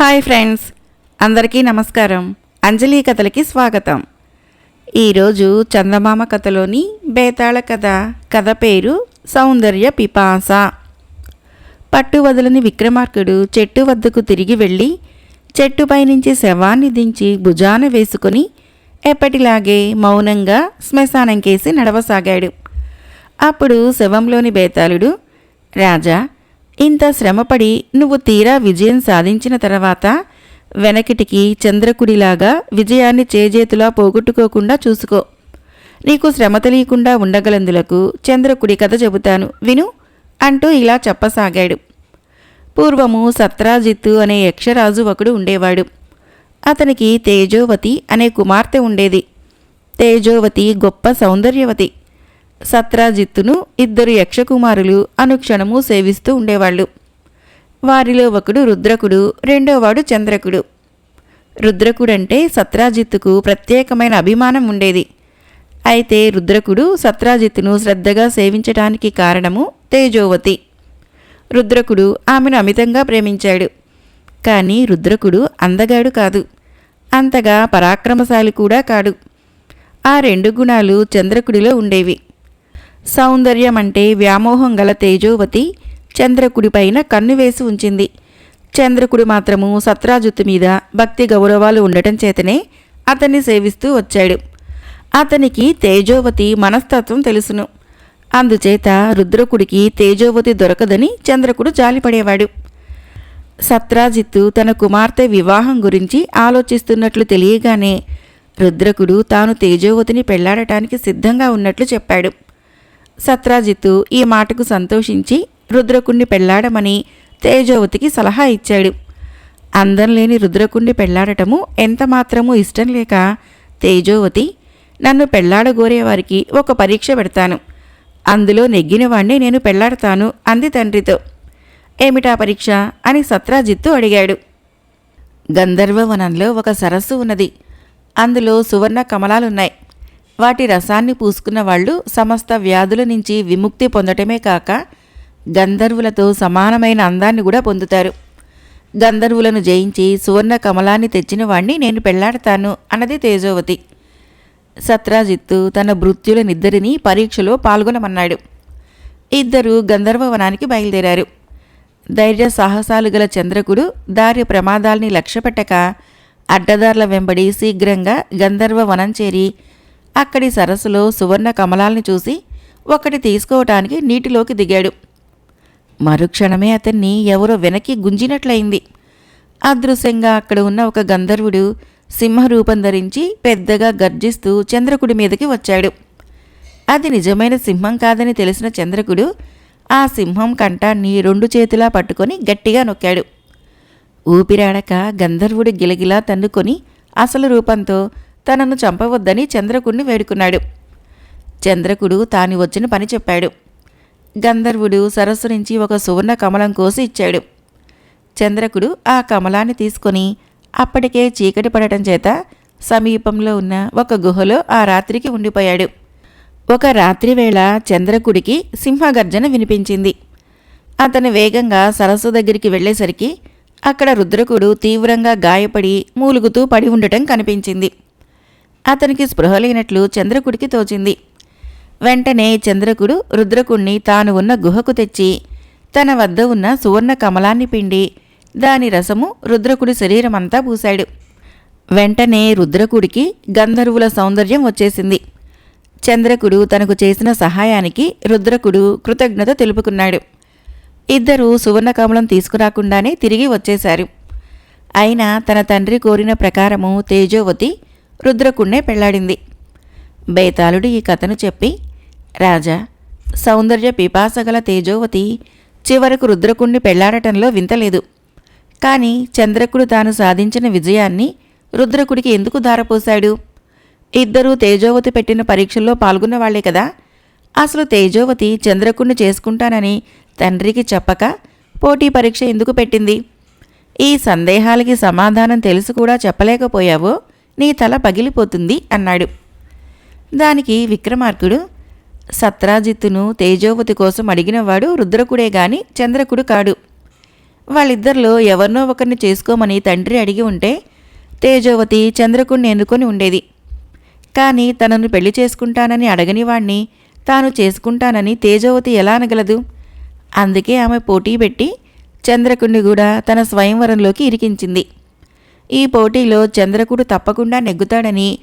Hi friends అందరికీ నమస్కారం. అంజలి కథలకి స్వాగతం. ఈరోజు చందమామ కథలోని బేతాళ కథ. కథ పేరు సౌందర్య పిపాస. పట్టు వదలని విక్రమార్కుడు చెట్టు వద్దకు తిరిగి వెళ్ళి చెట్టుపై నుంచి శవాన్ని దించి భుజాన వేసుకొని ఎప్పటిలాగే మౌనంగా శ్మశానంకేసి నడవసాగాడు. అప్పుడు శవంలోని బేతాళుడు రాజా ఇంత శ్రమపడి నువ్వు తీరా విజయం సాధించిన తర్వాత వెనకటికి చంద్రకుడిలాగా విజయాన్ని చేజేతులా పోగొట్టుకోకుండా చూసుకో. నీకు శ్రమ తెలియకుండా ఉండగలందులకు చంద్రకుడి కథ చెబుతాను. విను అంటూ ఇలా చెప్పసాగాడు. పూర్వము సత్రాజిత్తు అనే యక్షరాజు ఒకడు ఉండేవాడు. అతనికి తేజోవతి అనే కుమార్తె ఉండేది. తేజోవతి గొప్ప సౌందర్యవతి. సత్రాజిత్తును ఇద్దరు యక్షకుమారులు అనుక్షణము సేవిస్తూ ఉండేవాళ్ళు. వారిలో ఒకడు రుద్రకుడు రెండోవాడు చంద్రకుడు. రుద్రకుడంటే సత్రాజిత్తుకు ప్రత్యేకమైన అభిమానం ఉండేది. అయితే రుద్రకుడు సత్రాజిత్తును శ్రద్ధగా సేవించడానికి కారణము తేజోవతి. రుద్రకుడు ఆమెను అమితంగా ప్రేమించాడు. కానీ రుద్రకుడు అందగాడు కాదు. అంతగా పరాక్రమశాలి కూడా కాడు. ఆ రెండు గుణాలు చంద్రకుడిలో ఉండేవి. సౌందర్యం అంటే వ్యామోహం గల తేజోవతి చంద్రకుడిపైన కన్ను వేసి ఉంచింది. చంద్రకుడు మాత్రము సత్రాజుత్తు మీద భక్తి గౌరవాలు ఉండటం చేతనే అతన్ని సేవిస్తూ వచ్చాడు. అతనికి తేజోవతి మనస్తత్వం తెలుసును. అందుచేత రుద్రకుడికి తేజోవతి దొరకదని చంద్రకుడు జాలిపడేవాడు. సత్రాజిత్తు తన కుమార్తె వివాహం గురించి ఆలోచిస్తున్నట్లు తెలియగానే రుద్రకుడు తాను తేజోవతిని పెళ్ళాడటానికి సిద్ధంగా ఉన్నట్లు చెప్పాడు. సత్రాజిత్తు ఈ మాటకు సంతోషించి రుద్రకుణ్ణి పెళ్ళాడమని తేజోవతికి సలహా ఇచ్చాడు. అందం లేని రుద్రకుణ్ణి పెళ్ళాడటము ఎంతమాత్రమూ ఇష్టం లేక తేజోవతి నన్ను పెళ్ళాడగోరేవారికి ఒక పరీక్ష పెడతాను. అందులో నెగ్గినవాణ్ణి నేను పెళ్ళాడతాను అంది తండ్రితో. ఏమిటా పరీక్ష? అని సత్రాజిత్తు అడిగాడు. గంధర్వవనంలో ఒక సరస్సు ఉన్నది. అందులో సువర్ణ కమలాలున్నాయి. వాటి రసాన్ని పూసుకున్న వాళ్ళు సమస్త వ్యాధుల నుంచి విముక్తి పొందటమే కాక గంధర్వులతో సమానమైన అందాన్ని కూడా పొందుతారు. గంధర్వులను జయించి సువర్ణ కమలాన్ని తెచ్చిన వాణ్ణి నేను పెళ్ళాడతాను అన్నది తేజోవతి. సత్రాజిత్తు తన భృత్యులనిద్దరినీ పరీక్షలో పాల్గొనమన్నాడు. ఇద్దరు గంధర్వవనానికి బయలుదేరారు. ధైర్య సాహసాలు గల చంద్రకుడు దారి ప్రమాదాల్ని లక్ష్యపెట్టక అడ్డదార్ల వెంబడి శీఘ్రంగా గంధర్వ వనం చేరి అక్కడి సరస్సులో సువర్ణ కమలాల్ని చూసి ఒకటి తీసుకోవటానికి నీటిలోకి దిగాడు. మరుక్షణమే అతన్ని ఎవరో వెనక్కి గుంజినట్లయింది. అదృశ్యంగా అక్కడ ఉన్న ఒక గంధర్వుడు సింహరూపం ధరించి పెద్దగా గర్జిస్తూ చంద్రకుడి మీదకి వచ్చాడు. అది నిజమైన సింహం కాదని తెలిసిన చంద్రకుడు ఆ సింహం కంఠాన్ని రెండు చేతులా పట్టుకొని గట్టిగా నొక్కాడు. ఊపిరాడక గంధర్వుడు గిలగిలా తన్నుకొని అసలు రూపంతో తనను చంపవద్దని చంద్రకుడిని వేడుకున్నాడు. చంద్రకుడు తాను వచ్చిన పని చెప్పాడు. గంధర్వుడు సరస్సు నుంచి ఒక సువర్ణ కమలం కోసి ఇచ్చాడు. చంద్రకుడు ఆ కమలాన్ని తీసుకొని అప్పటికే చీకటి పడటం చేత సమీపంలో ఉన్న ఒక గుహలో ఆ రాత్రికి ఉండిపోయాడు. ఒక రాత్రివేళ చంద్రకుడికి సింహగర్జన వినిపించింది. అతను వేగంగా సరస్సు దగ్గరికి వెళ్ళేసరికి అక్కడ రుద్రకుడు తీవ్రంగా గాయపడి మూలుగుతూ పడి ఉండటం కనిపించింది. అతనికి స్పృహ లేనట్లు చంద్రకుడికి తోచింది. వెంటనే చంద్రకుడు రుద్రకుణ్ణి తాను ఉన్న గుహకు తెచ్చి తన వద్ద ఉన్న సువర్ణ కమలాన్ని పిండి దాని రసము రుద్రకుడి శరీరమంతా పూశాడు. వెంటనే రుద్రకుడికి గంధర్వుల సౌందర్యం వచ్చేసింది. చంద్రకుడు తనకు చేసిన సహాయానికి రుద్రకుడు కృతజ్ఞత తెలుపుకున్నాడు. ఇద్దరూ సువర్ణకమలం తీసుకురాకుండానే తిరిగి వచ్చేశారు. అయినా తన తండ్రి కోరిన ప్రకారము తేజోవతి రుద్రకుణ్ణే పెళ్ళాడింది బేతాళుడు ఈ కథను చెప్పి రాజా సౌందర్య పిపాసగల తేజోవతి చివరకు రుద్రకుణ్ణి పెళ్ళాడటంలో వింతలేదు. కానీ చంద్రకుడు తాను సాధించిన విజయాన్ని రుద్రకుడికి ఎందుకు దారపోశాడు ఇద్దరూ తేజోవతి పెట్టిన పరీక్షల్లో పాల్గొన్న వాళ్ళే కదా. అసలు తేజోవతి చంద్రకుణ్ణి చేసుకుంటానని తండ్రికి చెప్పక పోటీ పరీక్ష ఎందుకు పెట్టింది? ఈ సందేహాలకి సమాధానం తెలుసు కూడా చెప్పలేకపోయావో నీ తల పగిలిపోతుంది అన్నాడు. దానికి విక్రమార్కుడు సత్రాజిత్తును తేజోవతి కోసం అడిగినవాడు రుద్రకుడే గాని చంద్రకుడు కాడు. వాళ్ళిద్దరిలో ఎవరినో ఒకరిని చేసుకోమని తండ్రి అడిగి ఉంటే తేజోవతి చంద్రకుణ్ణి ఎన్నుకొని ఉండేది. కానీ తనను పెళ్ళి చేసుకుంటానని అడగని వాణ్ణి తాను చేసుకుంటానని తేజోవతి ఎలా అనగలదు? అందుకే ఆమె పోటీ పెట్టి చంద్రకుణ్ణి కూడా తన స్వయంవరంలోకి ఇరికించింది. ఈ పోటీలో చంద్రకుడు తప్పకుండా నెగ్గుతాడని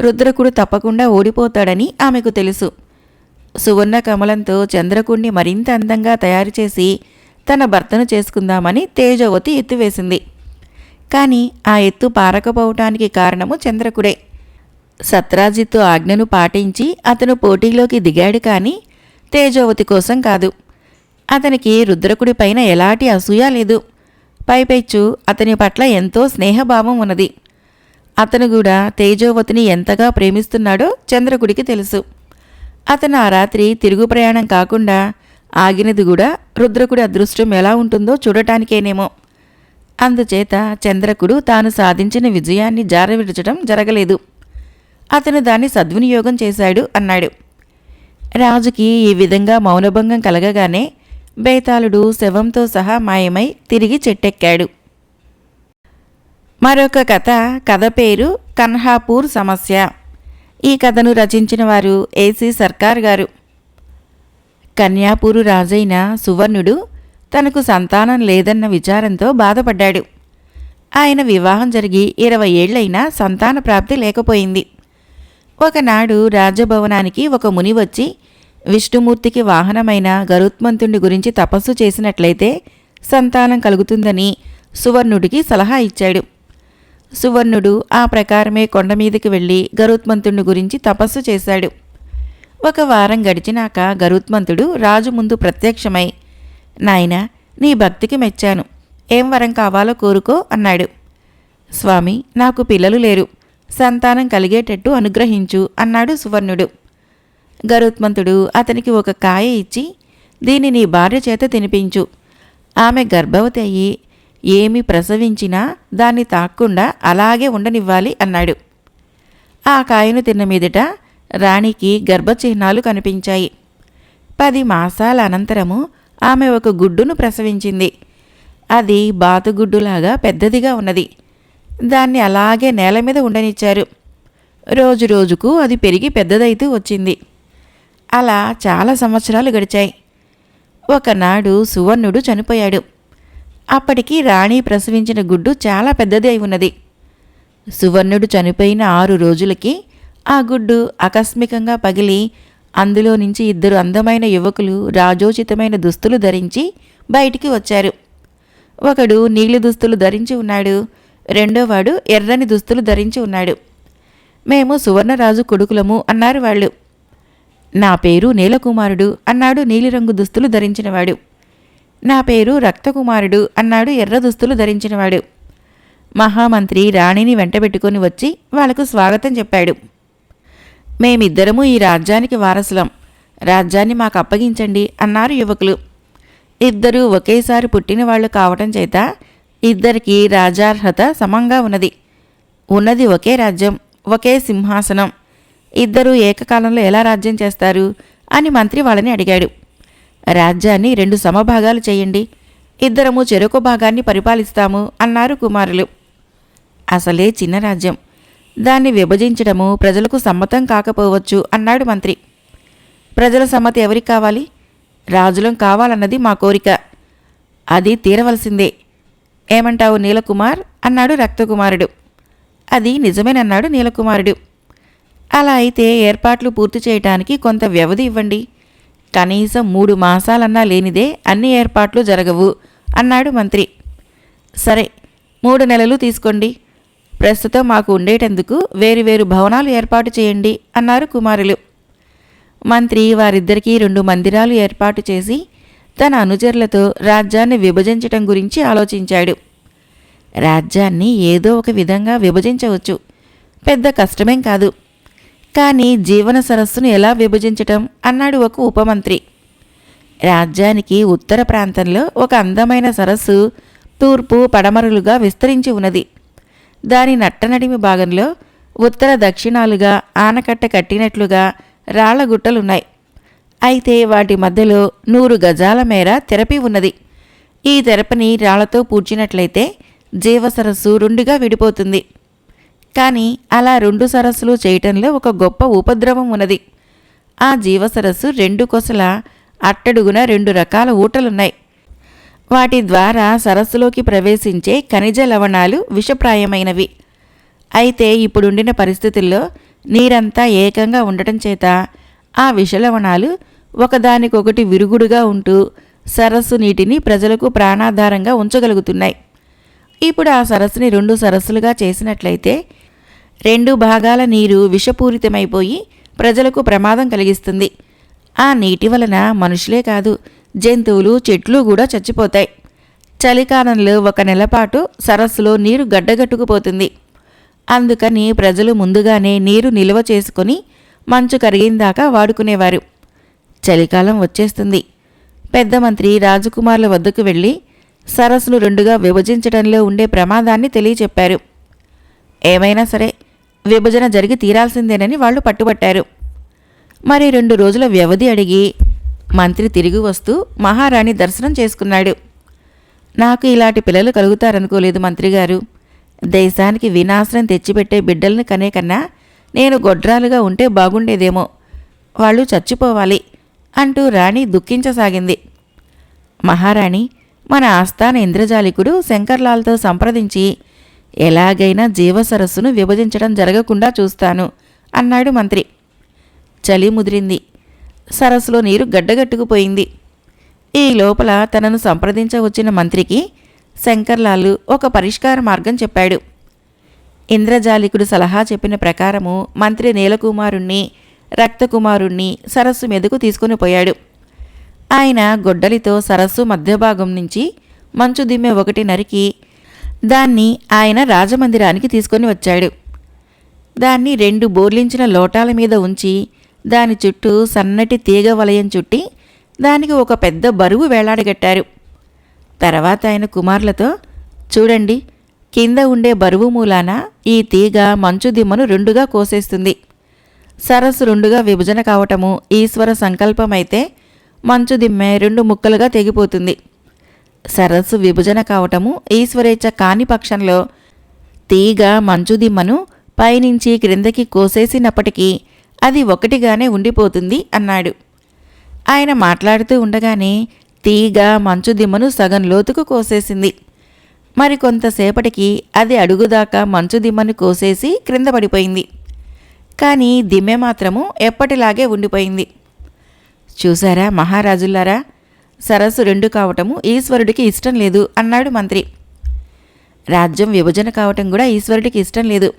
రుద్రకుడు తప్పకుండా ఓడిపోతాడని ఆమెకు తెలుసు. సువర్ణ కమలంతో చంద్రకుణ్ణి మరింత అందంగా తయారు చేసి తన భర్తను చేసుకుందామని తేజవతి ఎత్తువేసింది. కానీ ఆ ఎత్తు పారకపోవటానికి కారణము చంద్రకుడే. సత్రాజిత్తు ఆజ్ఞను పాటించి అతను పోటీలోకి దిగాడు కానీ తేజోవతి కోసం కాదు. అతనికి రుద్రకుడి పైన ఎలాంటి అసూయ లేదు. పైపెచ్చు అతని పట్ల ఎంతో స్నేహభావం ఉన్నది. అతను కూడా తేజోవతిని ఎంతగా ప్రేమిస్తున్నాడో చంద్రకుడికి తెలుసు. అతను ఆ రాత్రి తిరుగు ప్రయాణం కాకుండా ఆగినది కూడా రుద్రకుడి అదృష్టం ఎలా ఉంటుందో చూడటానికేనేమో. అందుచేత చంద్రకుడు తాను సాధించిన విజయాన్ని జారవిడచడం జరగలేదు. అతను దాన్ని సద్వినియోగం చేశాడు అన్నాడు. రాజుకి ఈ విధంగా మౌనభంగం కలగగానే బేతాళుడు శవంతో సహా మాయమై తిరిగి చెట్టెక్కాడు. మరొక కథ కథ పేరు కన్హాపూర్ సమస్య. ఈ కథను రచించిన వారు ఏసీ సర్కార్ గారు. కన్యాపూరు రాజైన సువర్ణుడు తనకు సంతానం లేదన్న విచారంతో బాధపడ్డాడు. ఆయన వివాహం జరిగి ఇరవై ఏళ్ళైనా సంతాన ప్రాప్తి లేకపోయింది. ఒకనాడు రాజభవనానికి ఒక ముని వచ్చి విష్ణుమూర్తికి వాహనమైన గరుత్మంతుడి గురించి తపస్సు చేసినట్లయితే సంతానం కలుగుతుందని సువర్ణుడికి సలహా ఇచ్చాడు. సువర్ణుడు ఆ ప్రకారమే కొండ మీదకి వెళ్ళి గరుత్మంతుడి గురించి తపస్సు చేశాడు. ఒక వారం గడిచినాక గరుత్మంతుడు రాజు ముందు ప్రత్యక్షమై నాయన నీ భక్తికి మెచ్చాను. ఏం వరం కావాలో కోరుకో అన్నాడు. స్వామి నాకు పిల్లలు లేరు. సంతానం కలిగేటట్టు అనుగ్రహించు అన్నాడు సువర్ణుడు. గరుత్మంతుడు అతనికి ఒక కాయ ఇచ్చి దీన్ని నీ భార్య చేత తినిపించు. ఆమె గర్భవతి అయ్యి ఏమి ప్రసవించినా దాన్ని తాక్కుండా అలాగే ఉండనివ్వాలి అన్నాడు. ఆ కాయను తిన్న మీదట రాణికి గర్భచిహ్నాలు కనిపించాయి. పది మాసాల అనంతరము ఆమె ఒక గుడ్డును ప్రసవించింది. అది బాతుగుడ్డులాగా పెద్దదిగా ఉన్నది. దాన్ని అలాగే నేల మీద ఉండనిచ్చారు. రోజు రోజుకు అది పెరిగి పెద్దదైతూ వచ్చింది. అలా చాలా సంవత్సరాలు గడిచాయి. ఒకనాడు సువర్ణుడు చనిపోయాడు. అప్పటికి రాణి ప్రసవించిన గుడ్డు చాలా పెద్దది అయి ఉన్నది. సువర్ణుడు చనిపోయిన ఆరు రోజులకి ఆ గుడ్డు ఆకస్మికంగా పగిలి అందులో నుంచి ఇద్దరు అందమైన యువకులు రాజోచితమైన దుస్తులు ధరించి బయటికి వచ్చారు. ఒకడు నీలి దుస్తులు ధరించి ఉన్నాడు. రెండోవాడు ఎర్రని దుస్తులు ధరించి ఉన్నాడు. మేము సువర్ణరాజు కొడుకులము అన్నారు వాళ్ళు. నా పేరు నీలకుమారుడు అన్నాడు నీలిరంగు దుస్తులు ధరించినవాడు. నా పేరు రక్తకుమారుడు అన్నాడు ఎర్ర దుస్తులు ధరించినవాడు. మహామంత్రి రాణిని వెంటబెట్టుకుని వచ్చి వాళ్ళకు స్వాగతం చెప్పాడు. మేమిద్దరము ఈ రాజ్యానికి వారసులం. రాజ్యాన్ని మాకు అప్పగించండి అన్నారు యువకులు. ఇద్దరూ ఒకేసారి పుట్టిన వాళ్ళు కావటం చేత ఇద్దరికి రాజార్హత సమంగా ఉన్నది. ఉన్నది ఒకే రాజ్యం ఒకే సింహాసనం. ఇద్దరూ ఏకకాలంలో ఎలా రాజ్యం చేస్తారు అని మంత్రి వాళ్ళని అడిగాడు. రాజ్యాన్ని రెండు సమభాగాలు చేయండి. ఇద్దరము చెరొక భాగాన్ని పరిపాలిస్తాము అన్నారు కుమారులు. అసలే చిన్న రాజ్యం. దాన్ని విభజించడము ప్రజలకు సమ్మతం కాకపోవచ్చు అన్నాడు మంత్రి. ప్రజల సమ్మతి ఎవరికి కావాలి? రాజులం కావాలన్నది మా కోరిక. అది తీరవలసిందే. ఏమంటావు నీలకుమార్? అన్నాడు రక్తకుమారుడు. అది నిజమేనన్నాడు నీలకుమారుడు. అలా అయితే ఏర్పాట్లు పూర్తి చేయటానికి కొంత వ్యవధి ఇవ్వండి. కనీసం మూడు మాసాలన్నా లేనిదే అన్ని ఏర్పాట్లు జరగవు అన్నాడు మంత్రి. సరే మూడు నెలలు తీసుకోండి. ప్రస్తుతం మాకు ఉండేటందుకు వేరువేరు భవనాలు ఏర్పాటు చేయండి అన్నారు కుమారులు. మంత్రి వారిద్దరికీ రెండు మందిరాలు ఏర్పాటు చేసి తన అనుచరులతో రాజ్యాన్ని విభజించటం గురించి ఆలోచించాడు. రాజ్యాన్ని ఏదో ఒక విధంగా విభజించవచ్చు. పెద్ద కష్టమేం కాదు. కానీ జీవన సరస్సును ఎలా విభజించటం? అన్నాడు ఒక ఉపమంత్రి. రాజ్యానికి ఉత్తర ప్రాంతంలో ఒక అందమైన సరస్సు తూర్పు పడమరలుగా విస్తరించి ఉన్నది. దాని నట్టనడిమి భాగంలో ఉత్తర దక్షిణాలుగా ఆనకట్ట కట్టినట్లుగా రాళ్ళగుట్టలున్నాయి అయితే వాటి మధ్యలో నూరు గజాల మేర తెరపి ఉన్నది. ఈ తెరపని రాళ్ళతో పూడ్చినట్లయితే జీవసరస్సు రెండుగా విడిపోతుంది. కానీ అలా రెండు సరస్సులు చేయటంలో ఒక గొప్ప ఉపద్రవం ఉన్నది. ఆ జీవసరస్సు రెండు కొసల అట్టడుగున రెండు రకాల ఊటలున్నాయి. వాటి ద్వారా సరస్సులోకి ప్రవేశించే ఖనిజ లవణాలు విషప్రాయమైనవి. అయితే ఇప్పుడుండిన పరిస్థితుల్లో నీరంతా ఏకంగా ఉండటం చేత ఆ విషలవణాలు ఒకదానికొకటి విరుగుడుగా ఉంటూ సరస్సు నీటిని ప్రజలకు ప్రాణాధారంగా ఉంచగలుగుతున్నాయి. ఇప్పుడు ఆ సరస్సుని రెండు సరస్సులుగా చేసినట్లయితే రెండు భాగాల నీరు విషపూరితమైపోయి ప్రజలకు ప్రమాదం కలిగిస్తుంది. ఆ నీటి వలన మనుషులే కాదు జంతువులు చెట్లు కూడా చచ్చిపోతాయి. చలికాలంలో ఒక నెలపాటు సరస్సులో నీరు గడ్డగట్టుకుపోతుంది. అందుకని ప్రజలు ముందుగానే నీరు నిల్వ చేసుకొని మంచు కరిగిందాకా వాడుకునేవారు. చలికాలం వచ్చేస్తుంది. పెద్ద మంత్రి రాజకుమారుల వద్దకు వెళ్ళి సరస్సును రెండుగా విభజించడంలో ఉండే ప్రమాదాన్ని తెలియచెప్పారు. ఏమైనా సరే విభజన జరిగి తీరాల్సిందేనని వాళ్ళు పట్టుబట్టారు. మరి రెండు రోజుల వ్యవధి అడిగి మంత్రి తిరిగి వస్తూ మహారాణి దర్శనం చేసుకున్నాడు. నాకు ఇలాంటి పిల్లలు కలుగుతారనుకోలేదు మంత్రిగారు. దేశానికి వినాశనం తెచ్చిపెట్టే బిడ్డల్ని కనే కన్నా నేను గొడ్రాలుగా ఉంటే బాగుండేదేమో. వాళ్ళు చచ్చిపోవాలి అంటూ రాణి దుఃఖించసాగింది. మహారాణి మన ఆస్థాన ఇంద్రజాలికుడు శంకర్లాల్తో సంప్రదించి ఎలాగైనా జీవసరస్సును విభజించడం జరగకుండా చూస్తాను అన్నాడు మంత్రి. చలి ముదిరింది. సరస్సులో నీరు గడ్డగట్టుకుపోయింది. ఈ లోపల తనను సంప్రదించవచ్చిన మంత్రికి శంకర్లాలు ఒక పరిష్కార మార్గం చెప్పాడు. ఇంద్రజాలికుడు సలహా చెప్పిన ప్రకారము మంత్రి నీలకుమారుణ్ణి రక్తకుమారుణ్ణి సరస్సు మీదకు తీసుకుని పోయాడు. ఆయన గొడ్డలితో సరస్సు మధ్యభాగం నుంచి మంచు దిమ్మె ఒకటి నరికి దాన్ని ఆయన రాజమందిరానికి తీసుకొని వచ్చాడు. దాన్ని రెండు బోర్లించిన లోటాల మీద ఉంచి దాని చుట్టూ సన్నటి తీగ వలయం చుట్టి దానికి ఒక పెద్ద బరువు వేలాడగట్టారు. తర్వాత ఆయన కుమారులతో చూడండి కింద ఉండే బరువు మూలాన ఈ తీగ మంచు దిమ్మను రెండుగా కోసేస్తుంది. సరస్సు రెండుగా విభజన కావటము ఈశ్వర సంకల్పమైతే మంచు దిమ్మె రెండు ముక్కలుగా తెగిపోతుంది. సరస్సు విభజన కావటము ఈశ్వరేచ్ఛ కాని పక్షంలో తీగ మంచు దిమ్మను పైనుంచి క్రిందకి కోసేసినప్పటికీ అది ఒకటిగానే ఉండిపోతుంది అన్నాడు. ఆయన మాట్లాడుతూ ఉండగానే తీగ మంచు దిమ్మను సగం లోతుకు కోసేసింది. మరి కొంతసేపటికి అది అడుగుదాకా మంచు దిమ్మను కోసేసి క్రింద పడిపోయింది. కానీ దిమ్మె మాత్రము ఎప్పటిలాగే ఉండిపోయింది. చూశారా? మహారాజుల్లారా సరస్సు రెండు కావటము ఈశ్వరుడికి ఇష్టం లేదు అన్నాడు మంత్రి. రాజ్యం విభజన కావటం కూడా ఈశ్వరుడికి ఇష్టం లేదు.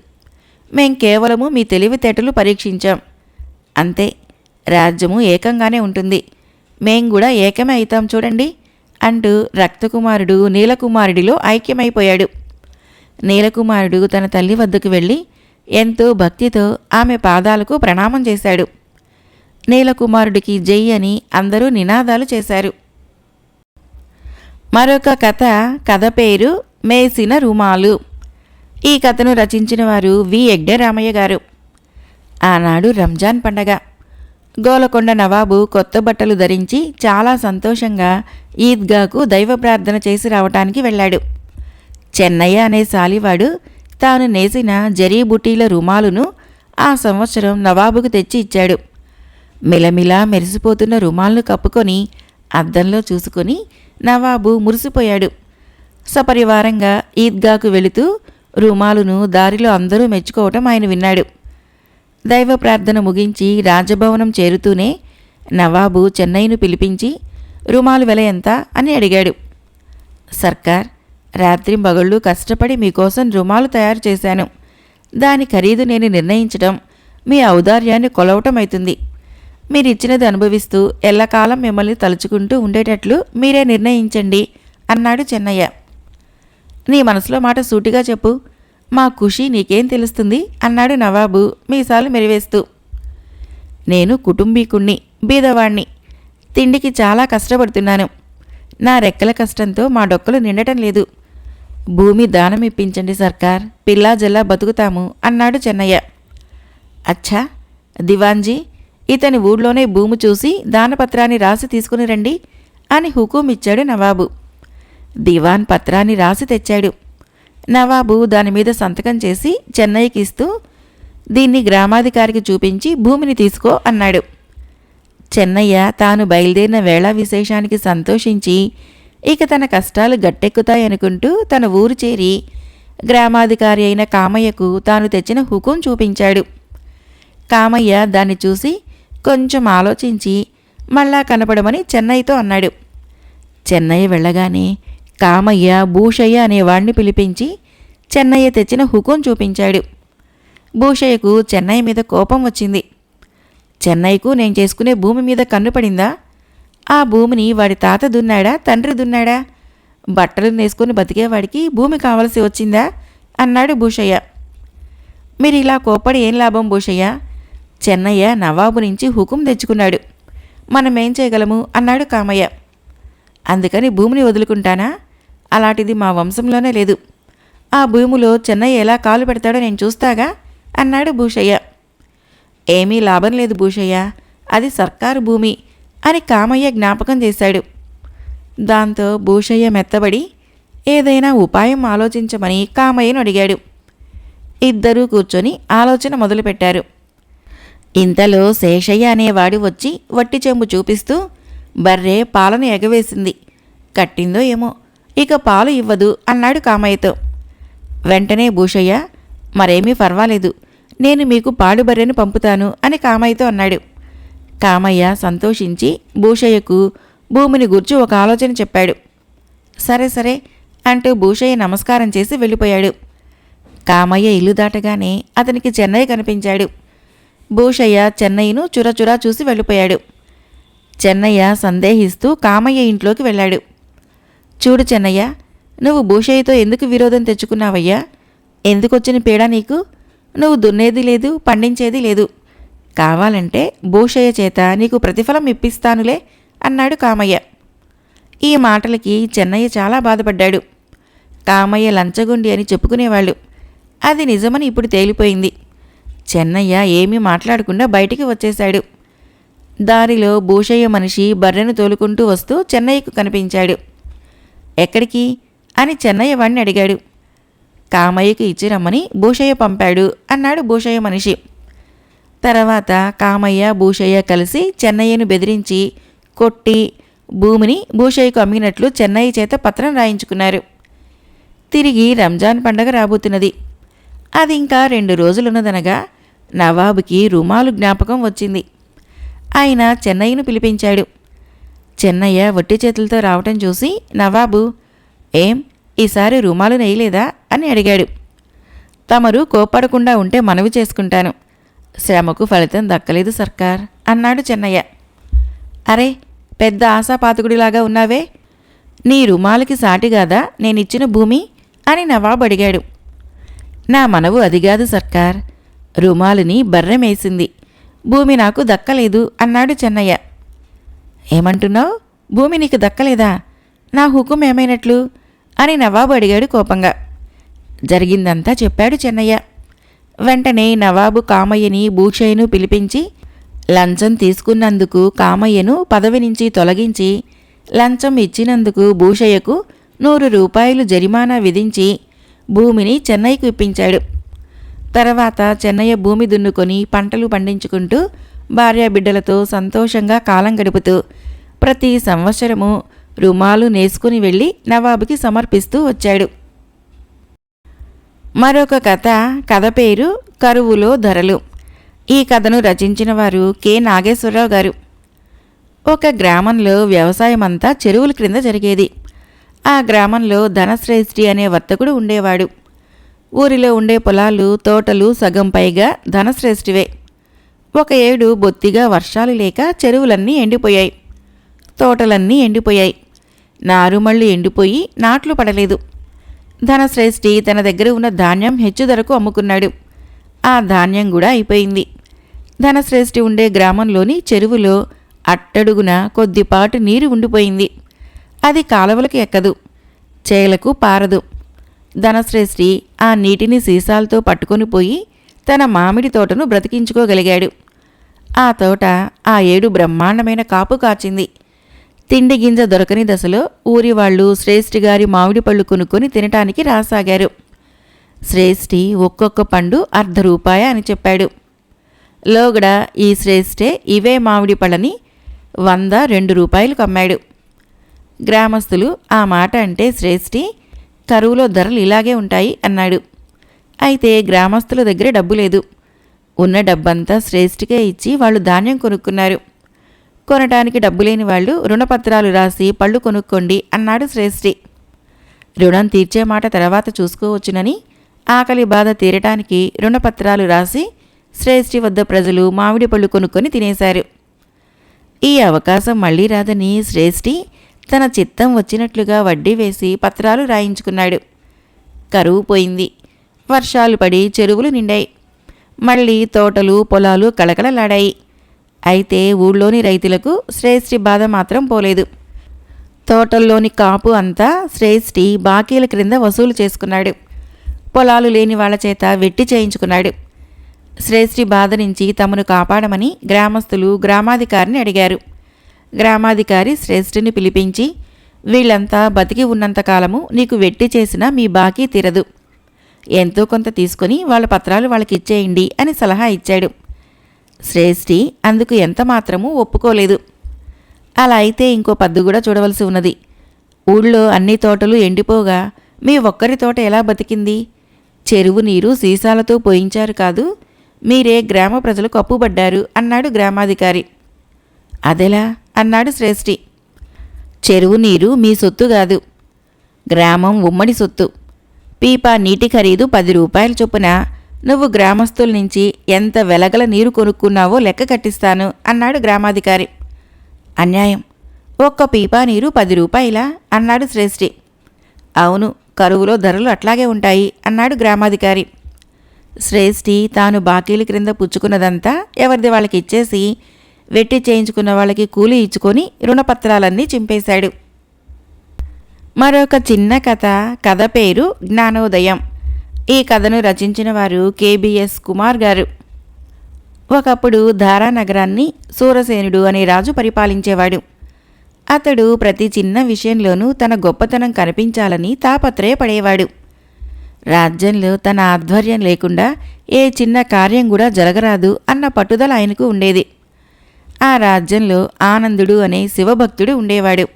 మేం కేవలము మీ తెలివితేటలు పరీక్షించాం. అంతే రాజ్యము ఏకంగానే ఉంటుంది. మేం కూడా ఏకమే అవుతాం చూడండి అంటూ రక్తకుమారుడు నీలకుమారుడిలో ఐక్యమైపోయాడు. నీలకుమారుడు తన తల్లి వద్దకు వెళ్ళి ఎంతో భక్తితో ఆమె పాదాలకు ప్రణామం చేశాడు. నీలకుమారుడికి జై అని అందరూ నినాదాలు చేశారు. మరొక కథ కథ పేరు మేసిన రుమాలు. ఈ కథను రచించిన వారు వి. యజ్ఞరామయ్య గారు. ఆనాడు రంజాన్ పండగ. గోలకొండ నవాబు కొత్త బట్టలు ధరించి చాలా సంతోషంగా ఈద్గాకు దైవ ప్రార్థన చేసి రావటానికి వెళ్ళాడు. చెన్నయ్య అనే సాలివాడు తాను నేసిన జరీబుటీల రుమాలును ఆ సంవత్సరం నవాబుకు తెచ్చి ఇచ్చాడు. మిలమిలా మెరిసిపోతున్న రుమాలను కప్పుకొని అద్దంలో చూసుకొని నవాబు మురిసిపోయాడు. సపరివారంగా ఈద్గాకు వెళుతూ రుమాలును దారిలో అందరూ మెచ్చుకోవటం ఆయన విన్నాడు. దైవ ప్రార్థన ముగించి రాజభవనం చేరుతూనే నవాబు చెన్నైను పిలిపించి రుమాలు వెల ఎంత అని అడిగాడు. సర్కార్ రాత్రి మగళ్ళు కష్టపడి మీకోసం రుమాలు తయారు చేశాను. దాని ఖరీదు నేను నిర్ణయించడం మీ ఔదార్యాన్ని కొలవటం అవుతుంది మీరు మీరిచ్చినది అనుభవిస్తూ ఎల్లకాలం మిమ్మల్ని తలుచుకుంటూ ఉండేటట్లు మీరే నిర్ణయించండి అన్నాడు చెన్నయ్య. నీ మనసులో మాట సూటిగా చెప్పు. మా ఖుషి నీకేం తెలుస్తుంది? అన్నాడు నవాబు మీసాలు మెరివేస్తూ. నేను కుటుంబీకుణ్ణి బీదవాణ్ణి. తిండికి చాలా కష్టపడుతున్నాను. నా రెక్కల కష్టంతో మా డొక్కలు నిండటం లేదు. భూమి దానం ఇప్పించండి సర్కార్. పిల్లా జల్లా బతుకుతాము అన్నాడు చెన్నయ్య. అచ్చా దివాన్జీ ఇతని ఊళ్ళోనే భూమి చూసి దానపత్రాన్ని రాసి తీసుకుని రండి అని హుకుం ఇచ్చాడు నవాబు. దివాన్ పత్రాన్ని రాసి తెచ్చాడు. నవాబు దాని మీద సంతకం చేసి చెన్నైకి ఇస్తూ దీన్ని గ్రామాధికారికి చూపించి భూమిని తీసుకో అన్నాడు. చెన్నయ్య తాను బయలుదేరిన వేళ విశేషానికి సంతోషించి ఇక తన కష్టాలు గట్టెక్కుతాయనుకుంటూ తన ఊరు చేరి గ్రామాధికారి అయిన కామయ్యకు తాను తెచ్చిన హుకుం చూపించాడు. కామయ్య దాన్ని చూసి కొంచెం ఆలోచించి మళ్ళా కనపడమని చెన్నయ్యతో అన్నాడు. చెన్నయ్య వెళ్ళగానే కామయ్య భూషయ్య అనేవాణ్ణి పిలిపించి చెన్నయ్య తెచ్చిన హుకుం చూపించాడు. భూషయ్యకు చెన్నయ్య మీద కోపం వచ్చింది. చెన్నైకు నేను చేసుకునే భూమి మీద కన్ను పడిందా? ఆ భూమిని వాడి తాత దున్నాడా? తండ్రి దున్నాడా? బట్టలు నేసుకుని బతికేవాడికి భూమి కావలసి వచ్చిందా? అన్నాడు భూషయ్య. మీరు ఇలా కోపడి ఏం లాభం భూషయ్య? చెన్నయ్య నవాబు నుంచి హుకుం తెచ్చుకున్నాడు. మనం ఏం చేయగలము? అన్నాడు కామయ్య. అందుకని భూమిని వదులుకుంటానా? అలాంటిది మా వంశంలోనే లేదు. ఆ భూమిలో చెన్నయ్య ఎలా కాలు పెడతాడో నేను చూస్తాగా? అన్నాడు భూషయ్య. ఏమీ లాభం లేదు భూషయ్య. అది సర్కారు భూమి అని కామయ్య జ్ఞాపకం చేశాడు. దాంతో భూషయ్య మెత్తబడి ఏదైనా ఉపాయం ఆలోచించమని కామయ్యను అడిగాడు. ఇద్దరూ కూర్చొని ఆలోచన మొదలుపెట్టారు. ఇంతలో శేషయ్య అనేవాడు వచ్చి వట్టి చెంబు చూపిస్తూ బర్రె పాలను ఎగవేసింది. కట్టిందో ఏమో. ఇక పాలు ఇవ్వదు అన్నాడు కామయ్యతో. వెంటనే భూషయ్య మరేమీ పర్వాలేదు నేను మీకు పాడు బర్రెను పంపుతాను అని కామయ్యతో అన్నాడు. కామయ్య సంతోషించి భూషయ్యకు భూమిని గుర్చి ఒక ఆలోచన చెప్పాడు. సరే సరే అంటూ భూషయ్య నమస్కారం చేసి వెళ్ళిపోయాడు. కామయ్య ఇల్లు దాటగానే అతనికి చెన్నై కనిపించాడు. భూషయ్య చెన్నైను చురచురా చూసి వెళ్ళిపోయాడు. చెన్నయ్య సందేహిస్తూ కామయ్య ఇంట్లోకి వెళ్ళాడు. చూడు చెన్నయ్య నువ్వు భూషయ్యతో ఎందుకు విరోధం తెచ్చుకున్నావయ్యా? ఎందుకొచ్చిన పీడ నీకు? నువ్వు దున్నేది లేదు పండించేది లేదు. కావాలంటే భూషయ్య చేత నీకు ప్రతిఫలం ఇప్పిస్తానులే అన్నాడు కామయ్య. ఈ మాటలకి చెన్నయ్య చాలా బాధపడ్డాడు. కామయ్య లంచగొండి అని చెప్పుకునేవాళ్ళు. అది నిజమని ఇప్పుడు తేలిపోయింది. చెన్నయ్య ఏమీ మాట్లాడకుండా బయటికి వచ్చేశాడు. దారిలో భూషయ్య మనిషి బర్రెను తోలుకుంటూ వస్తూ చెన్నయ్యకు కనిపించాడు. ఎక్కడికి? అని చెన్నయ్య వాణ్ణి అడిగాడు. కామయ్యకు ఇచ్చి రమ్మని భూషయ్య పంపాడు అన్నాడు భూషయ్య మనిషి. తర్వాత కామయ్య భూషయ్య కలిసి చెన్నయ్యను బెదిరించి కొట్టి భూమిని భూషయ్యకు అమ్మినట్లు చెన్నయ్య చేత పత్రం రాయించుకున్నారు. తిరిగి రంజాన్ పండగ రాబోతున్నది. అది ఇంకా రెండు రోజులున్నదనగా నవాబుకి రుమాలు జ్ఞాపకం వచ్చింది. ఆయన చెన్నయ్యను పిలిపించాడు. చెన్నయ్య వట్టి చేతులతో రావటం చూసి నవాబు ఏం ఈసారి రుమాలు నెయ్యలేదా అని అడిగాడు. తమరు కోప్పడకుండా ఉంటే మనవి చేసుకుంటాను. శ్రమకు ఫలితం దక్కలేదు సర్కార్ అన్నాడు చెన్నయ్య. అరే పెద్ద ఆశాపాతకుడిలాగా ఉన్నావే. నీ రుమాలకి సాటిగాదా నేనిచ్చిన భూమి? అని నవాబు అడిగాడు. నా మనవు అదిగాదు సర్కార్. రుమాలుని బర్రెమేసింది. భూమి నాకు దక్కలేదు అన్నాడు చెన్నయ్య. ఏమంటున్నావు? భూమి నీకు దక్కలేదా? నా హుకుం ఏమైనట్లు? అని నవాబు అడిగాడు కోపంగా. జరిగిందంతా చెప్పాడు చెన్నయ్య. వెంటనే నవాబు కామయ్యని భూషయ్యను పిలిపించి లంచం తీసుకున్నందుకు కామయ్యను పదవి నుంచి తొలగించి లంచం ఇచ్చినందుకు భూషయ్యకు నూరు రూపాయలు జరిమానా విధించి భూమిని చెన్నైకు ఇప్పించాడు. తర్వాత చెన్నయ్య భూమి దున్నుకొని పంటలు పండించుకుంటూ భార్యాబిడ్డలతో సంతోషంగా కాలం గడుపుతూ ప్రతి సంవత్సరము రుమాలు నేసుకుని వెళ్ళి నవాబుకి సమర్పిస్తూ వచ్చాడు. మరొక కథ కథ పేరు కరువులో ధరలు. ఈ కథను రచించిన వారు కె. నాగేశ్వరరావు గారు. ఒక గ్రామంలో వ్యవసాయం అంతా చెరువుల క్రింద జరిగేది. ఆ గ్రామంలో ధనశ్రేష్ఠి అనే వర్తకుడు ఉండేవాడు. ఊరిలో ఉండే పొలాలు తోటలు సగం పైగా ధనశ్రేష్ఠివే. ఒక ఏడు బొత్తిగా వర్షాలు లేక చెరువులన్నీ ఎండిపోయాయి. తోటలన్నీ ఎండిపోయాయి. నారుమళ్ళు ఎండిపోయి నాట్లు పడలేదు. ధనశ్రేష్ఠి తన దగ్గర ఉన్న ధాన్యం హెచ్చు ధరకు అమ్ముకున్నాడు. ఆ ధాన్యం కూడా అయిపోయింది. ధనశ్రేష్ఠి ఉండే గ్రామంలోని చెరువులో అట్టడుగున కొద్దిపాటు నీరు ఉండిపోయింది. అది కాలువలకు ఎక్కదు. చేలకు పారదు. ధనశ్రేష్ఠి ఆ నీటిని సీసాలతో పట్టుకొని పోయి తన మామిడి తోటను బ్రతికించుకోగలిగాడు. ఆ తోట ఆ ఏడు బ్రహ్మాండమైన కాపు కాచింది. తిండి గింజ దొరకని దశలో ఊరి వాళ్ళు శ్రేష్ఠి గారి మామిడి పళ్ళు కొనుక్కొని తినటానికి రాసాగారు. శ్రేష్ఠి ఒక్కొక్క పండు అర్ధ రూపాయ అని చెప్పాడు. లోగడ ఈ శ్రేష్ఠే ఇవే మామిడి పళ్ళని వంద రెండు రూపాయలు కమ్మాడు. గ్రామస్తులు ఆ మాట అంటే శ్రేష్ఠి కరువులో ధరలు ఇలాగే ఉంటాయి అన్నాడు. అయితే గ్రామస్తుల దగ్గర డబ్బు లేదు. ఉన్న డబ్బంతా శ్రేష్ఠికే ఇచ్చి వాళ్ళు ధాన్యం కొనుక్కున్నారు. కొనటానికి డబ్బు లేని వాళ్ళు రుణపత్రాలు రాసి పళ్ళు కొనుక్కోండి అన్నాడు శ్రేష్ఠి. రుణం తీర్చే మాట తర్వాత చూసుకోవచ్చునని ఆకలి బాధ తీరటానికి రుణపత్రాలు రాసి శ్రేష్ఠి వద్ద ప్రజలు మామిడి పళ్ళు కొనుక్కొని తినేశారు. ఈ అవకాశం మళ్ళీ రాదని శ్రేష్ఠి తన చిత్తం వచ్చినట్లుగా వడ్డీ వేసి పత్రాలు రాయించుకున్నాడు. కరువు పోయింది. వర్షాలు పడి చెరువులు నిండాయి. మళ్ళీ తోటలు పొలాలు కళకళలాడాయి. అయితే ఊళ్ళోని రైతులకు శ్రేష్ఠి బాధ మాత్రం పోలేదు. తోటల్లోని కాపు అంతా శ్రేష్ఠి బాకీల క్రింద వసూలు చేసుకున్నాడు. పొలాలు లేని వాళ్ళ చేత వెట్టి చేయించుకున్నాడు. శ్రేష్ఠి బాధ నుంచి తమను కాపాడమని గ్రామస్తులు గ్రామాధికారిని అడిగారు. గ్రామాధికారి శ్రేష్ఠిని పిలిపించి వీళ్ళంతా బతికి ఉన్నంతకాలము నీకు వెట్టి చేసినా మీ బాకీ తీరదు. ఎంతో కొంత తీసుకొని వాళ్ళ పత్రాలు వాళ్ళకి ఇచ్చేయండి అని సలహా ఇచ్చాడు. శ్రేష్ఠి అందుకు ఎంత మాత్రమూ ఒప్పుకోలేదు. అలా అయితే ఇంకో పద్దు కూడా చూడవలసి ఉన్నది. ఊళ్ళో అన్ని తోటలు ఎండిపోగా మీ ఒక్కరి తోట ఎలా బతికింది? చెరువు నీరు సీసాలతో పోయించారు కాదు మీరే గ్రామ ప్రజలు కప్పుబడ్డారు అన్నాడు గ్రామాధికారి. అదెలా? అన్నాడు శ్రేష్ఠి. చెరువు నీరు మీ సొత్తు కాదు. గ్రామం ఉమ్మడి సొత్తు. పీపా నీటి ఖరీదు పది రూపాయల చొప్పున. నువ్వు గ్రామస్తుల నుంచి ఎంత వెలగల నీరు కొనుక్కున్నావో లెక్క కట్టిస్తాను అన్నాడు గ్రామాధికారి. అన్యాయం. ఒక్క పీపా నీరు పది రూపాయలా? అన్నాడు శ్రేష్ఠి. అవును కరువులో ధరలు అట్లాగే ఉంటాయి అన్నాడు గ్రామాధికారి. శ్రేష్ఠి తాను బాకీల క్రింద పుచ్చుకున్నదంతా ఎవరిది వాళ్ళకి ఇచ్చేసి వెట్టి చేయించుకున్న వాళ్ళకి కూలి ఇచ్చుకొని రుణపత్రాలన్నీ చింపేశాడు. మరొక చిన్న కథ కథ పేరు జ్ఞానోదయం. ఈ కథను రచించిన వారు కేబిఎస్ కుమార్ గారు. ఒకప్పుడు ధారానగరాన్ని సూరసేనుడు అనే రాజు పరిపాలించేవాడు. అతడు ప్రతి చిన్న విషయంలోనూ తన గొప్పతనం కనిపించాలని తాపత్రయపడేవాడు. రాజ్యంలో తన ఆధ్వర్యం లేకుండా ఏ చిన్న కార్యం కూడా జరగరాదు అన్న పట్టుదల ఆయనకు ఉండేది. ఆ రాజ్యంలో ఆనందుడు అనే శివభక్తుడు ఉండేవాడు.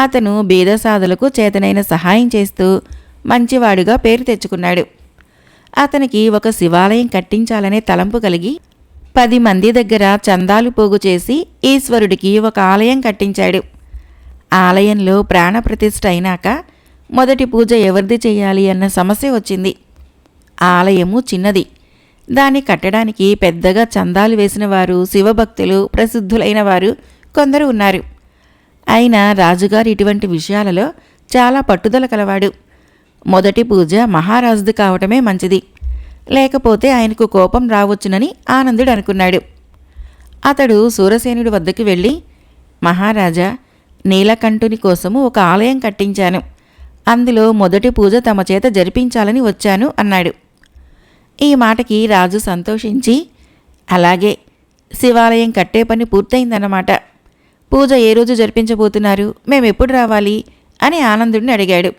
అతను బీదసాదులకు చేతనైన సహాయం చేస్తూ మంచివాడుగా పేరు తెచ్చుకున్నాడు. అతనికి ఒక శివాలయం కట్టించాలనే తలంపు కలిగి పది మంది దగ్గర చందాలు పోగు చేసి ఈశ్వరుడికి ఒక ఆలయం కట్టించాడు. ఆలయంలో ప్రాణప్రతిష్ఠ అయినాక మొదటి పూజ ఎవరిది చేయాలి అన్న సమస్య వచ్చింది. ఆలయము చిన్నది. దాన్ని కట్టడానికి పెద్దగా చందాలు వేసిన వారు శివభక్తులు ప్రసిద్ధులైన వారు కొందరు ఉన్నారు. అయినా రాజుగారు ఇటువంటి విషయాలలో చాలా పట్టుదల కలవాడు. మొదటి పూజ మహారాజుది కావటమే మంచిది. లేకపోతే ఆయనకు కోపం రావచ్చునని ఆనందుడు అనుకున్నాడు. అతడు సూరసేనుడి వద్దకు వెళ్ళి మహారాజా నీలకంఠుని కోసము ఒక ఆలయం కట్టించాను. అందులో మొదటి పూజ తమ చేత జరిపించాలని వచ్చాను అన్నాడు. ఈ మాటకి రాజు సంతోషించి అలాగే శివాలయం కట్టే పని పూర్తయిందన్నమాట. పూజ ఏ రోజు జరిపించబోతున్నారు? మేమెప్పుడు రావాలి? అని ఆనందుడిని అడిగాడు.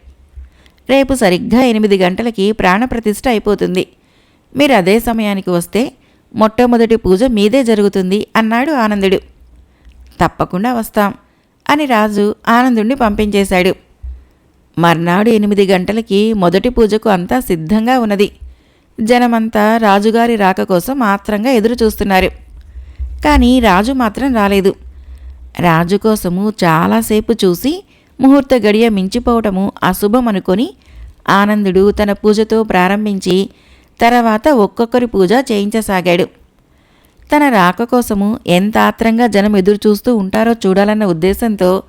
రేపు సరిగ్గా ఎనిమిది గంటలకి ప్రాణప్రతిష్ఠ అయిపోతుంది. మీరు అదే సమయానికి వస్తే మొట్టమొదటి పూజ మీదే జరుగుతుంది అన్నాడు ఆనందుడు. తప్పకుండా వస్తాం అని రాజు ఆనందుణ్ణి పంపించేశాడు. మర్నాడు ఎనిమిది గంటలకి మొదటి పూజకు అంతా సిద్ధంగా ఉన్నది. జనమంతా రాజుగారి రాక కోసం ఆత్రంగా ఎదురు చూస్తున్నారు కానీ రాజు మాత్రం రాలేదు. రాజు కోసము చాలాసేపు చూసి ముహూర్త గడియ మించిపోవటము అశుభం అనుకొని ఆనందుడు తన పూజతో ప్రారంభించి తర్వాత ఒక్కొక్కరి పూజ చేయించసాగాడు. తన రాక కోసము ఎంత ఆత్రంగా జనం ఎదురు చూస్తూ ఉంటారో చూడాలన్న ఉద్దేశంతో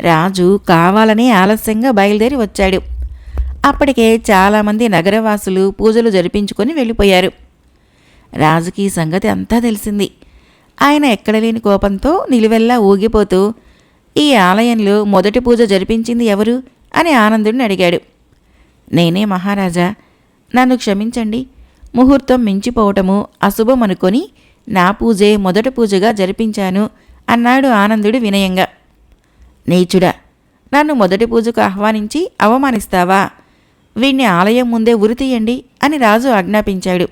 రాజు కావాలనే ఆలస్యంగా బయలుదేరి వచ్చాడు. అప్పటికే చాలామంది నగరవాసులు పూజలు జరిపించుకొని వెళ్ళిపోయారు. రాజుకి ఈ సంగతి అంతా తెలిసింది. ఆయన ఎక్కడలేని కోపంతో నిలువెల్లా ఊగిపోతూ ఈ ఆలయంలో మొదటి పూజ జరిపించింది ఎవరు? అని ఆనందుడిని అడిగాడు. నేనే మహారాజా. నన్ను క్షమించండి. ముహూర్తం మించిపోవటము అశుభం అనుకొని నా పూజే మొదటి పూజగా జరిపించాను అన్నాడు ఆనందుడు వినయంగా. నీచుడా నన్ను మొదటి పూజకు ఆహ్వానించి అవమానిస్తావా? వీణ్ణి ఆలయం ముందే ఉరితీయండి అని రాజు ఆజ్ఞాపించాడు.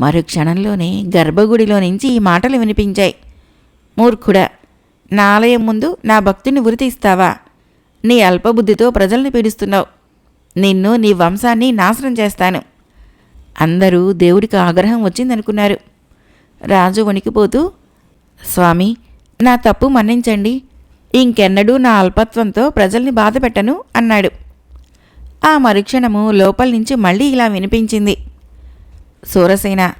మరు క్షణంలోనే గర్భగుడిలో నుంచి ఈ మాటలు వినిపించాయి. మూర్ఖుడా నా ఆలయం ముందు నా భక్తుని ఉరితీస్తావా నీ అల్పబుద్ధితో ప్రజల్ని పీడిస్తున్నావు. నిన్ను నీ వంశాన్ని నాశనం చేస్తాను. అందరూ దేవుడికి ఆగ్రహం వచ్చిందనుకున్నారు. రాజు వణికిపోతూ స్వామి నా తప్పు మన్నించండి. ఇంకెన్నడూ నా అల్పత్వంతో ప్రజల్ని బాధపెట్టను అన్నాడు. ఆ మరుక్షణము లోపల నుంచి మళ్ళీ ఇలా వినిపించింది. సూరసేన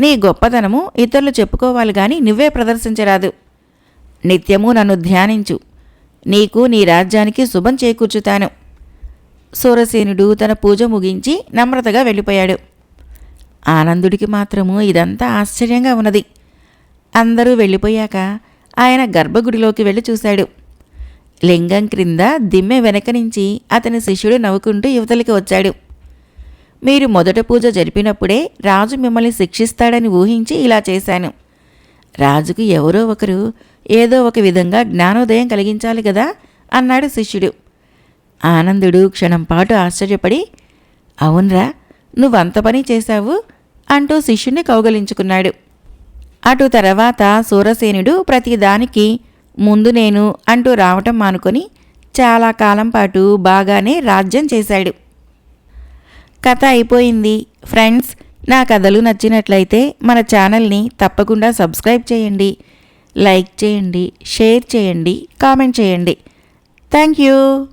నీ గొప్పతనము ఇతరులు చెప్పుకోవాలి గాని నువ్వే ప్రదర్శించరాదు. నిత్యము నన్ను ధ్యానించు. నీకు నీ రాజ్యానికి శుభం చేకూర్చుతాను. సూరసేనుడు తన పూజ ముగించి నమ్రతగా వెళ్ళిపోయాడు. ఆనందుడికి మాత్రము ఇదంతా ఆశ్చర్యంగా ఉన్నది. అందరూ వెళ్ళిపోయాక ఆయన గర్భగుడిలోకి వెళ్ళి చూశాడు. లింగం క్రింద దిమ్మె వెనక నుంచి అతని శిష్యుడు నవ్వుకుంటూ యువతలకి వచ్చాడు. మీరు మొదట పూజ జరిపినప్పుడే రాజు మిమ్మల్ని శిక్షిస్తాడని ఊహించి ఇలా చేశాను. రాజుకు ఎవరో ఒకరు ఏదో ఒక విధంగా జ్ఞానోదయం కలిగించాలి కదా అన్నాడు శిష్యుడు. ఆనందుడు క్షణం పాటు ఆశ్చర్యపడి అవునరా నువ్వంత పని చేశావు అంటూ శిష్యుణ్ణి కౌగలించుకున్నాడు. అటు తర్వాత సూరసేనుడు ప్రతిదానికి ముందు నేను అంటూ రావటం మానుకొని చాలా కాలం పాటు బాగానే రాజ్యం చేశాడు. కథ అయిపోయింది. ఫ్రెండ్స్ నా కథలు నచ్చినట్లయితే మన ఛానల్ని తప్పకుండా సబ్స్క్రైబ్ చేయండి. లైక్ చేయండి షేర్ చేయండి కామెంట్ చేయండి. Thank you.